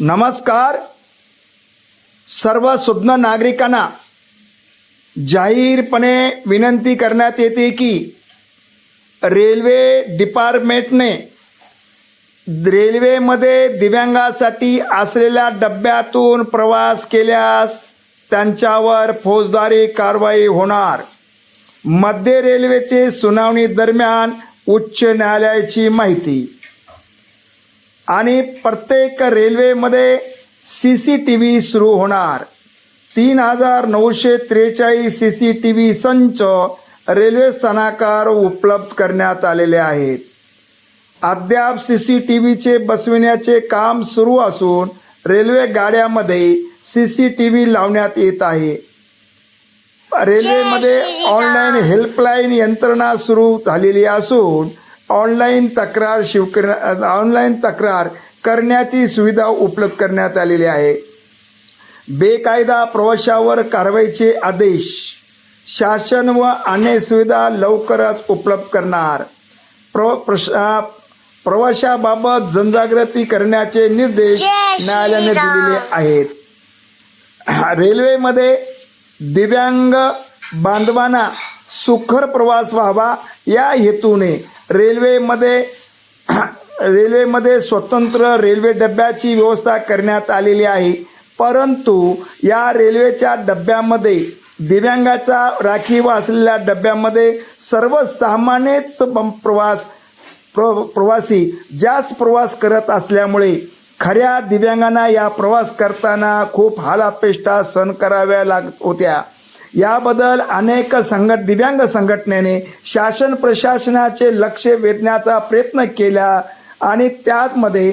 नमस्कार. सर्व सुज्ञ नागरिकांना जाहीरपणे विनंती करण्यात येते की रेल्वे डिपार्टमेंटने रेल्वेमध्ये दिव्यांगासाठी असलेल्या डब्यातून प्रवास केल्यास त्यांच्यावर फौजदारी कारवाई होणार. मध्य रेल्वेचे सुनावणी दरम्यान उच्च न्यायालयाची माहिती. आणि प्रत्येक रेल्वेमध्ये सी सी टी व्ही सुरू होणार. तीन हजार नऊशे त्रेचाळीस सी सी टी व्ही संच रेल्वे स्थानकावर उपलब्ध करण्यात आलेले आहेत. अद्याप सी सी टी व्हीचे बसविण्याचे काम सुरू असून रेल्वे गाड्यामध्ये सी सी टी व्ही लावण्यात येत आहे. रेल्वेमध्ये. ऑनलाईन हेल्पलाईन यंत्रणा सुरू झालेली असून ऑनलाईन तक्रार शिवकर ऑनलाईन तक्रार करण्याची सुविधा उपलब्ध करण्यात आलेली आहे. बेकायदा प्रवाशावर कारवाईचे आदेश. शासन व अन्य सुविधा लवकरच उपलब्ध करणार. प्र प्रश- प्रवाशाबाबत जनजागृती करण्याचे निर्देश न्यायालयाने. दिलेले आहेत. रेल्वेमध्ये दिव्यांग बांधवांना सुखर प्रवास व्हावा या हेतूने रेल्वेमध्ये रेल्वेमध्ये स्वतंत्र रेल्वे डब्याची व्यवस्था करण्यात आलेली आहे. परंतु या रेल्वेच्या डब्यामध्ये दिव्यांगाचा राखीव असलेल्या डब्यामध्ये सर्वसामान्यच प्रवास प्र प्रवासी जास्त प्रवास करत असल्यामुळे खऱ्या दिव्यांगांना या प्रवास करताना खूप हालापेष्टा सहन कराव्या लागत होत्या. याबद्दल अनेक संघट दिव्यांग संघटनेने शासन प्रशासनाचे लक्ष वेधण्याचा प्रयत्न केला आणि त्यामध्ये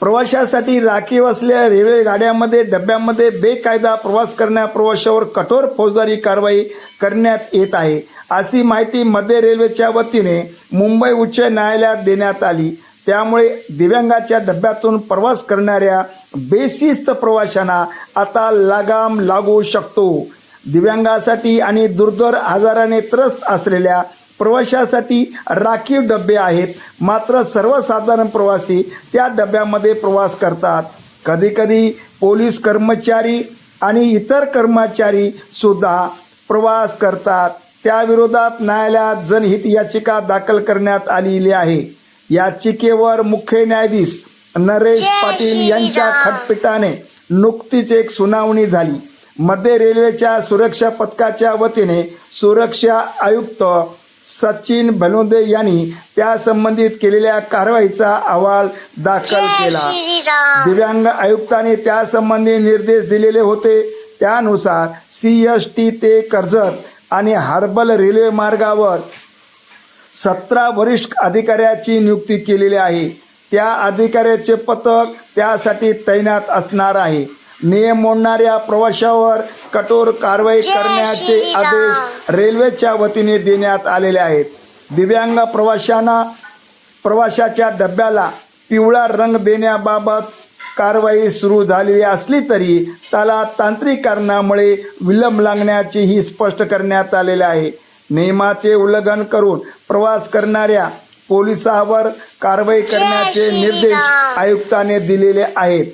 प्रवाशासाठी राखीव असलेल्या रेल्वे गाड्यामध्ये डब्यामध्ये बेकायदा प्रवास करण्या प्रवाशावर कठोर फौजदारी कारवाई करण्यात येत आहे. अशी माहिती मध्य रेल्वेच्या वतीने मुंबई उच्च न्यायालयात देण्यात आली. त्यामुळे दिव्यांगाच्या डब्यातून प्रवास करणाऱ्या बेशिस्त प्रवाशांना आता लगाम लागू शकतो. दिव्यांगासाठी आणि दुर्धर आजाराने त्रस्त असलेल्या प्रवाशासाठी राखीव डबे आहेत. मात्र सर्वसाधारण प्रवासी त्या डब्यामध्ये प्रवास करतात. कधीकधी पोलीस कर्मचारी आणि इतर कर्मचारी सुद्धा प्रवास करतात. त्याविरोधात न्यायालयात जनहित याचिका दाखल करण्यात आलेली आहे. याचिकेवर मुख्य न्यायाधीश नरेश पाटील यांच्या. खटपीठाने नुकतीच एक सुनावणी झाली. मध्य रेल्वेच्या सुरक्षा पथकाच्या वतीने सुरक्षा आयुक्त सचिन बनोदे यांनी त्या संबंधित केलेल्या कारवाईचा अहवाल दाखल केला. दिव्यांग आयुक्तांनी त्यासंबंधी निर्देश दिलेले होते. त्यानुसार सी एस टी ते कर्जत आणि हार्बल रेल्वे मार्गावर सतरा वरिष्ठ अधिकाऱ्याची नियुक्ती केलेली आहे. त्या अधिकाऱ्याचे पथक त्यासाठी तैनात असणार आहे. नियम मोडणाऱ्या प्रवाशावर कठोर कारवाई करण्याचे. आदेश रेल्वेच्या वतीने देण्यात आलेले आहेत दिव्यांग प्रवाशांना प्रवाशाच्या डब्याला पिवळा रंग देण्याबाबत कारवाई सुरू झालेली असली तरी त्याला तांत्रिक कारणामुळे विलंब लागण्याचीही स्पष्ट करण्यात आलेले आहे नियमाचे उल्लंघन करून प्रवास करणाऱ्या पोलिसावर कारवाई करण्याचे. निर्देश आयुक्ताने दिलेले आहेत